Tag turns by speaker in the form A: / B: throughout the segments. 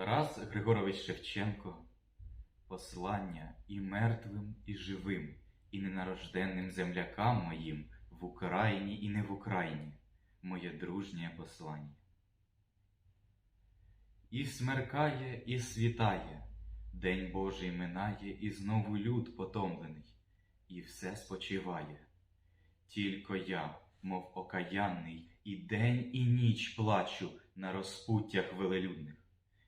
A: Тарас Григорович Шевченко Послання і мертвим, і живим, і ненарожденним землякам моїм в Україні і не в Україні, моє дружнє послання. І смеркає, і світає, День Божий минає, і знову люд потомлений, і все спочиває. Тільки я, мов окаянний, і день, і ніч плачу на розпуттях велелюдних,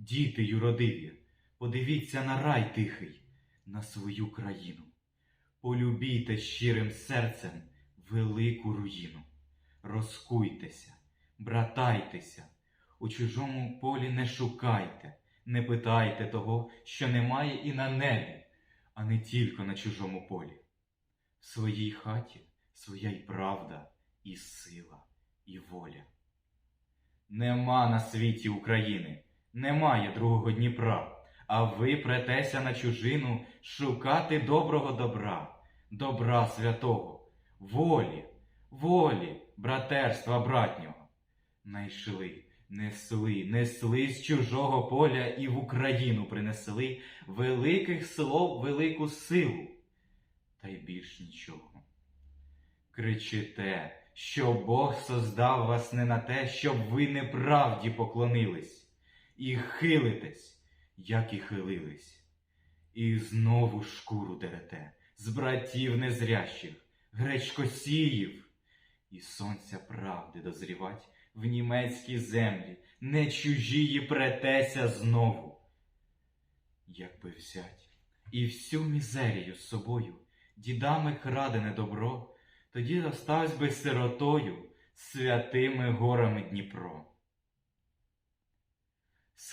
A: діти юродиві, подивіться на рай тихий, на свою країну. Полюбійте щирим серцем велику руїну. Розкуйтеся, братайтеся, у чужому полі не шукайте, не питайте того, що немає і на небі, а не тільки на чужому полі. В своїй хаті своя й правда, і сила, і воля. Нема на світі України, немає другого Дніпра, а ви претеся на чужину шукати доброго добра, добра святого, волі, волі, братерства братнього. Найшли, несли, несли з чужого поля і в Україну принесли великих слов велику силу, та й більш нічого. Кричите, що Бог создав вас не на те, щоб ви неправді поклонились, і хилитесь, як і хилились, і знову шкуру дерете з братів незрящих, гречкосіїв, і сонця правди дозрівать в німецькій землі, не чужії претеся знову. Якби взять і всю мізерію з собою, дідами крадене добро, тоді оставсь би сиротою святими горами Дніпро.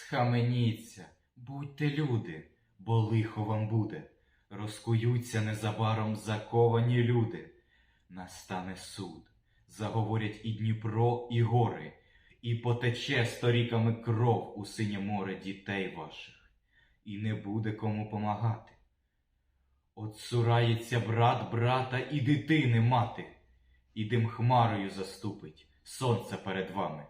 A: Схаменіться, будьте люди, бо лихо вам буде, розкуються незабаром заковані люди. Настане суд, заговорять і Дніпро, і гори, і потече сторіками кров у синє море дітей ваших, і не буде кому помагати. Отсурається брат брата і дитини мати, і дим хмарою заступить сонце перед вами.